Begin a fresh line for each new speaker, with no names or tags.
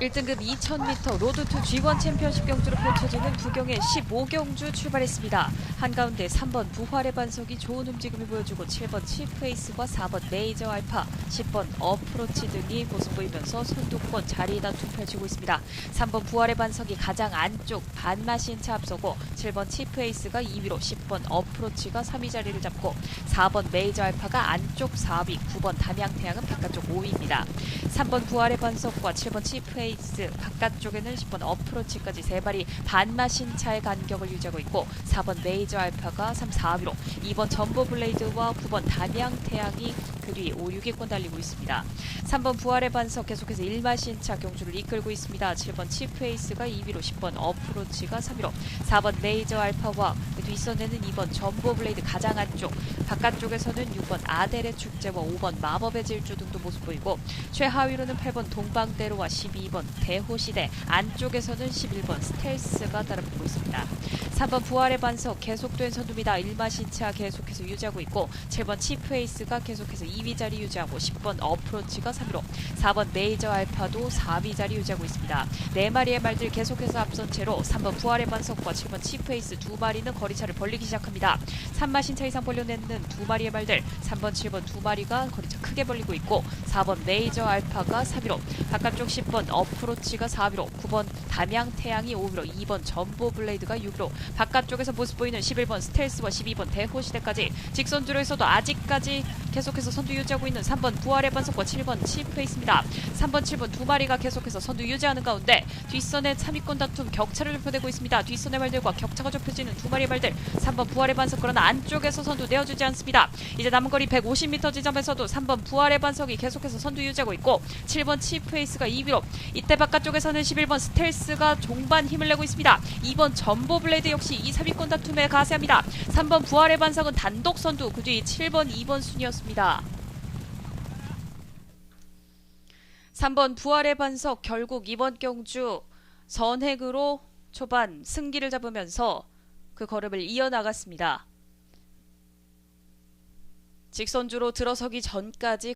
1등급 2000m 로드2 G1 챔피언십 경주로 펼쳐지는 부경의 15경주 출발했습니다. 한가운데 3번 부활의 반석이 좋은 움직임을 보여주고 7번 치프에이스와 4번 메이저 알파, 10번 어프로치 등이 모습 보이면서 선두권 자리 다툼 펼치고 있습니다. 3번 부활의 반석이 가장 안쪽 반마신 차 앞서고 7번 치프에이스가 2위로 10번 어프로치가 3위 자리를 잡고 4번 메이저 알파가 안쪽 4위, 9번 담양태양은 바깥쪽 5위입니다. 3번 부활의 반석과 7번 치프에이스 바깥쪽에는 10번 어프로치까지 세 발이 반마신 차의 간격을 유지하고 있고 4번 메이저 알파가 3, 4위로 2번 전보 블레이드와 9번 담양태양이 그뒤 5, 6위권 달리고 있습니다. 3번 부활의 반석 계속해서 1마신 차 경주를 이끌고 있습니다. 7번 치프에이스가 2위로 10번 어프로치가 3위로 4번 메이저 알파와 그 뒷선에는 2번 전보 블레이드 가장 안쪽 바깥쪽에서는 6번 아델의 축제와 5번 마법의 질주 등도 모습 보이고 최하위로는 8번 동방대로와 12번 대호시대 안쪽에서는 11번 스텔스가 따라붙고 있습니다. 3번 부활의 반석 계속된 선두입니다. 1마신차 계속해서 유지하고 있고 7번 치프에이스가 계속해서 2위 자리 유지하고 10번 어프로치가 3위로 4번 메이저 알파도 4위 자리 유지하고 있습니다. 네 마리의 말들 계속해서 앞선 채로 3번 부활의 반석과 7번 치프에이스 두 마리는 거리차를 벌리기 시작합니다. 3마신 차 이상 벌려내는 두 마리의 말들 3번 7번 두 마리가 거리차 크게 벌리고 있고 4번 메이저 알파가 3위로 바깥쪽 10번 어프로치가 4위로 9번 담양 태양이 5위로 2번 전보 블레이드가 6위로 바깥쪽에서 모습 보이는 11번 스텔스와 12번 대호시대까지 직선주로에서도 아직까지 계속해서 선두 유지하고 있는 3번 부활의 반석과 7번 치프에이스입니다. 3번 7번 두 마리가 계속해서 선두 유지하는 가운데 뒷선의 3위권 다툼 격차를 좁혀내고 있습니다. 뒷선의 말들과 격차가 좁혀지는 두 마리의 말들 3번 부활의 반석 그러나 안쪽에서 선두 내어주지 않습니다. 이제 남은 거리 150m 지점에서도 3번 부활의 반석이 계속해서 선두 유지하고 있고 7번 치프에이스가 2위로 이때 바깥쪽에서는 11번 스텔스가 종반 힘을 내고 있습니다. 2번 전보 블레이드 역시 이 3위권 다툼에 가세합니다. 3번 부활의 반석은 단독 선두 그 뒤 7번 2번 순이 었습니다. 3번 부활의 반석 결국 이번 경주 선행으로 초반 승기를 잡으면서 그 걸음을 이어나갔습니다. 직선주로 들어서기 전까지